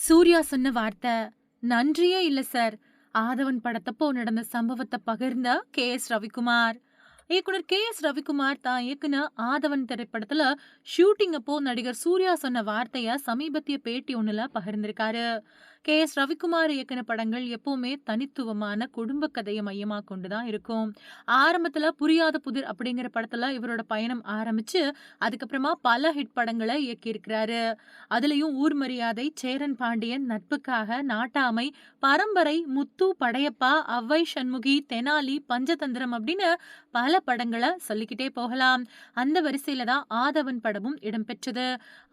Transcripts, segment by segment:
சூர்யா சொன்ன வார்த்தை நன்றியே இல்ல சார். ஆதவன் படத்தப்போ நடந்த சம்பவத்தை பகிர்ந்த கே. எஸ். ரவிக்குமார். இயக்குனர் கே. எஸ். ரவிக்குமார் தான் இயக்குன ஆதவன் திரைப்படத்துல ஷூட்டிங் அப்போ நடிகர் சூர்யா சொன்ன வார்த்தைய சமீபத்திய பேட்டி ஒண்ணுல பகிர்ந்திருக்காரு. கே. எஸ். ரவிக்குமார் இயக்குன படங்கள் எப்பவுமே தனித்துவமான குடும்ப கதையை மையமா கொண்டுதான் இருக்கும். ஆரம்பத்துல புரியாத புதிர் அப்படிங்கிற படத்துல இவரோட பயணம் ஆரம்பிச்சு அதுக்கப்புறமா பல ஹிட் படங்களை இயக்கியிருக்கிறாரு. அதுலயும் ஊர் மரியாதை சேரன் பாண்டியன் நட்புக்காக நாட்டாமை பரம்பரை முத்து படையப்பா அவ்வை சண்முகி தெனாலி பஞ்சதந்திரம் அப்படின்னு பல படங்களை சொல்லிக்கிட்டே போகலாம். அந்த வரிசையில தான் ஆதவன் படமும் இடம்பெற்றது.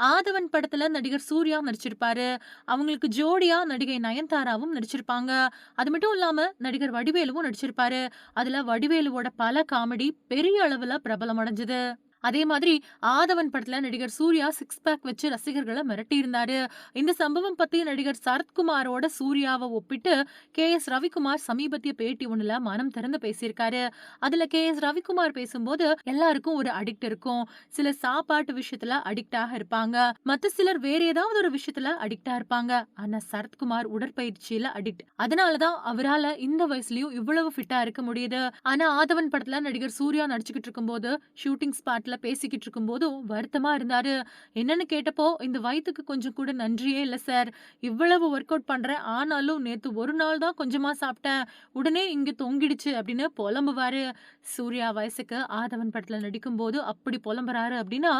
ஆதவன் படத்துல நடிகர் சூர்யா நடிச்சிருப்பாரு. அவங்களுக்கு ஜோடியா நடிகை நயன்தாராவும் நடிச்சிருப்பாங்க. அது மட்டும் இல்லாம நடிகர் வடிவேலுவும் நடிச்சிருப்பாரு. அதுல வடிவேலுவோட பல காமெடி பெரிய அளவுல பிரபலம் அடைஞ்சது அதே மாதிரி ஆதவன் படத்துல நடிகர் சூர்யா சிக்ஸ் பேக் வச்சு ரசிகர்களை மிரட்டி இருந்தாரு இந்த சம்பவம் பத்தி நடிகர் சரத்குமாரோட சூர்யாவை ஒப்பிட்டு கே எஸ் ரவிக்குமார் சமீபத்திய பேட்டி ஒண்ணுல மனம் திறந்து பேசியிருக்காரு. அதுல கே எஸ் ரவிக்குமார் பேசும்போது எல்லாருக்கும் ஒரு அடிக்ட் இருக்கும். சில சாப்பாட்டு விஷயத்துல அடிக்டாக இருப்பாங்க. மத்த சிலர் வேற ஏதாவது ஒரு விஷயத்துல அடிக்டா இருப்பாங்க. ஆனா சரத்குமார் உடற்பயிற்சியில அடிக்ட் அதனாலதான் அவரால இந்த வயசுலயும் இவ்வளவு ஃபிட்டா இருக்க முடியுது. ஆனா ஆதவன் படத்துல நடிகர் சூர்யா நடிச்சுக்கிட்டு இருக்கும்போது ஷூட்டிங் ஸ்பாட்ல பேசிக்கிட்டு இருக்கும்போதும் வருத்தமா இருந்தாரு. என்னன்னு கேட்டப்போ இந்த வயிற்றுக்கு கொஞ்சம் கூட நன்றியே இல்ல சார். இவ்வளவு ஒர்க் அவுட் பண்றேன். ஆனாலும் நேத்து ஒரு நாள் தான் கொஞ்சமா சாப்பிட்டேன். உடனே இங்க தொங்கிடுச்சு அப்படின்னு புலம்புவாரு. சூர்யா வயசுக்கு ஆதவன் படத்துல நடிக்கும் போது அப்படி புலம்புறாரு அப்படின்னா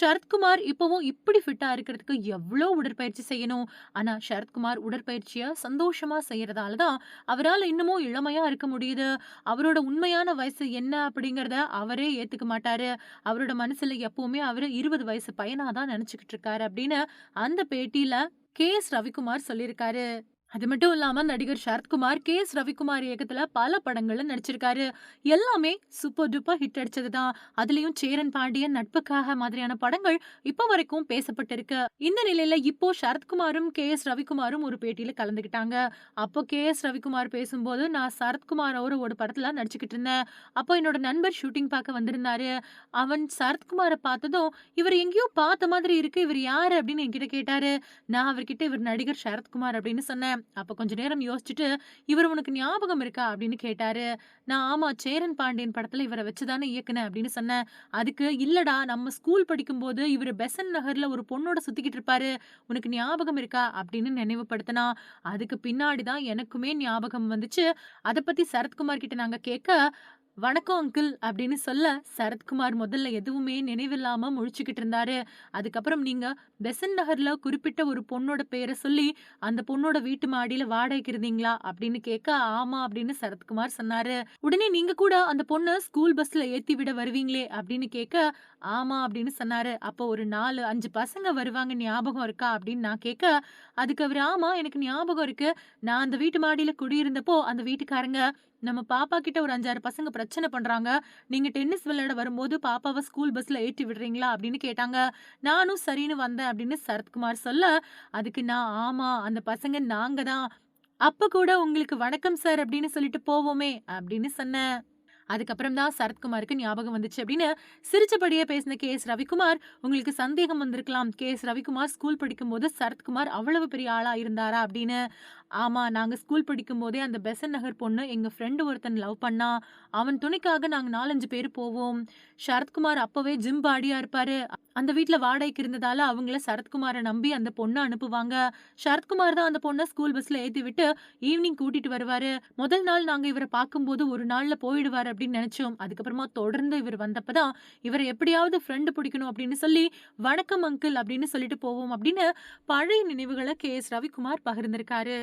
சரத்குமார் இப்பவும் இப்படி ஃபிட்டா இருக்கிறதுக்கு எவ்வளோ உடற்பயிற்சி செய்யணும். ஆனா சரத்குமார் உடற்பயிற்சியை சந்தோஷமா செய்யறதால தான் அவரால் இன்னமும் இளமையா இருக்க முடியுது. அவரோட உண்மையான வயசு என்ன அப்படிங்கறத அவரே ஏத்துக்க மாட்டாரு. அவரோட மனசுல எப்பவுமே அவரு இருபது வயசு பையனா தான் நினைச்சுக்கிட்டு இருக்காரு அப்படின்னு அந்த பேட்டியில கே எஸ் ரவிக்குமார் சொல்லியிருக்காரு. அது மட்டும் இல்லாமல் நடிகர் சரத்குமார் கே எஸ் ரவிக்குமார் இயக்கத்தில் பல படங்களில் நடிச்சிருக்காரு. எல்லாமே சூப்பர் டூப்பர் ஹிட் அடிச்சதுதான். அதுலேயும் சேரன் பாண்டியன் நட்புக்காக மாதிரியான படங்கள் இப்போ வரைக்கும் பேசப்பட்டிருக்கு. இந்த நிலையில இப்போ சரத்குமாரும் கே எஸ் ரவிக்குமாரும் ஒரு பேட்டியில் கலந்துக்கிட்டாங்க அப்போ கே எஸ் ரவிக்குமார் பேசும்போது நான் சரத்குமாரோட ஒரு படத்தில் நடிச்சுக்கிட்டு இருந்தேன். அப்போ என்னோட நண்பர் ஷூட்டிங் பார்க்க வந்திருந்தாரு. அவன் சரத்குமாரை பார்த்ததும் இவர் எங்கேயோ பார்த்த மாதிரி இருக்கு. இவர் யாரு? அப்படின்னு என்கிட்ட கேட்டாரு. நான் அவர்கிட்ட இவர் நடிகர் சரத்குமார் அப்படின்னு சொன்னேன். அப்ப கொஞ்ச நேரம் யோசிச்சுட்டு இவர் உனக்கு ஞாபகம் இருக்கா? அப்படின்னு கேட்டாரு. நான் ஆமா சேரன் பாண்டியன் படத்துல இவரை வச்சுதானே இயக்குனேன் அப்படின்னு சொன்னேன். அதுக்கு இல்லடா நம்ம ஸ்கூல் படிக்கும்போது இவர் பெசன் நகர்ல ஒரு பொண்ணோட சுத்திக்கிட்டு இருப்பாரு. உனக்கு ஞாபகம் இருக்கா? அப்படின்னு நினைவுபடுத்தினா அதுக்கு பின்னாடி தான் எனக்குமே ஞாபகம் வந்துச்சு. அதை பத்தி சரத்குமார் கிட்ட நாங்க கேட்க வணக்கம் அங்கிள் அப்படின்னு சொல்ல சரத்குமார் முதல்ல எதுவுமே நினைவில்லாம முழிச்சுக்கிட்டு இருந்தாரு. அதுக்கப்புறம் நீங்க பெசன் நகர்ல குறிப்பிட்ட ஒரு பொண்ணோட பேரை சொல்லி அந்த பொண்ணோட வீட்டு மாடியில வாடகைக்கு இருந்தீங்களா அப்படின்னு கேட்க ஆமா அப்படின்னு சரத்குமார் சொன்னாரு. உடனே நீங்க கூட அந்த பொண்ணை ஸ்கூல் பஸ்ல ஏத்தி விட வருவீங்களே அப்படின்னு கேட்க ஆமா அப்படின்னு சொன்னாரு. அப்போ ஒரு நாலு அஞ்சு பசங்க வருவாங்க ஞாபகம் இருக்கா அப்படின்னு நான் கேட்க அதுக்கு அவர் ஆமா எனக்கு ஞாபகம் இருக்கு. நான் அந்த வீட்டு மாடியில குடியிருந்தப்போ அந்த வீட்டுக்காரங்க நம்ம பாப்பா கிட்ட ஒரு அஞ்சாறு பசங்க பிரச்சனை பண்றாங்க. நீங்க டென்னிஸ் விளையாட வரும்போது பாப்பாவை ஸ்கூல் பஸ்ல ஏற்றி விடுறீங்களா அப்படின்னு கேட்டாங்க. நானும் சரின்னு வந்தேன் அப்படின்னு சரத்குமார் சொல்ல அதுக்கு நான் ஆமா அந்த பசங்க நாங்க தான். அப்ப கூட உங்களுக்கு வணக்கம் சார் அப்படின்னு சொல்லிட்டு போவோமே அப்படின்னு சொன்னேன். அதுக்கப்புறம் தான் சரத்குமாருக்கு ஞாபகம் வந்துச்சு அப்படின்னு சிரிச்சபடியே பேசின கே எஸ் ரவிக்குமார் உங்களுக்கு சந்தேகம் வந்திருக்கலாம். கே எஸ் ரவிக்குமார் ஸ்கூல் படிக்கும்போது சரத்குமார் அவ்வளவு பெரிய ஆளா இருந்தாரா? அப்படின்னு. ஆமா நாங்கள் ஸ்கூல் படிக்கும் போதே அந்த பெசன் நகர் பொண்ணு எங்க ஃப்ரெண்டு ஒருத்தன் லவ் பண்ணா அவன் துணைக்காக நாங்கள் நாலஞ்சு பேர் போவோம். சரத்குமார் அப்போவே ஜிம் பாடியா இருப்பாரு. அந்த வீட்ல வாடகைக்கு இருந்ததால அவங்கள சரத்குமாரை நம்பி அந்த பொண்ணை அனுப்புவாங்க. சரத்குமார் தான் அந்த பொண்ணை ஸ்கூல் பஸ்ஸில் ஏற்றி விட்டு ஈவினிங் கூட்டிட்டு வருவாரு. முதல் நாள் நாங்கள் இவரை பார்க்கும்போது ஒரு நாள்ல போயிடுவாரு அப்படின்னு நினச்சோம். அதுக்கப்புறமா தொடர்ந்து இவர் வந்தப்பதான் இவரை எப்படியாவது ஃப்ரெண்டு பிடிக்கணும் அப்படின்னு சொல்லி வணக்கம் அங்கிள் அப்படின்னு சொல்லிட்டு போவோம் அப்படின்னு பழைய நினைவுகளை கே எஸ் ரவிக்குமார் பகிர்ந்திருக்காரு.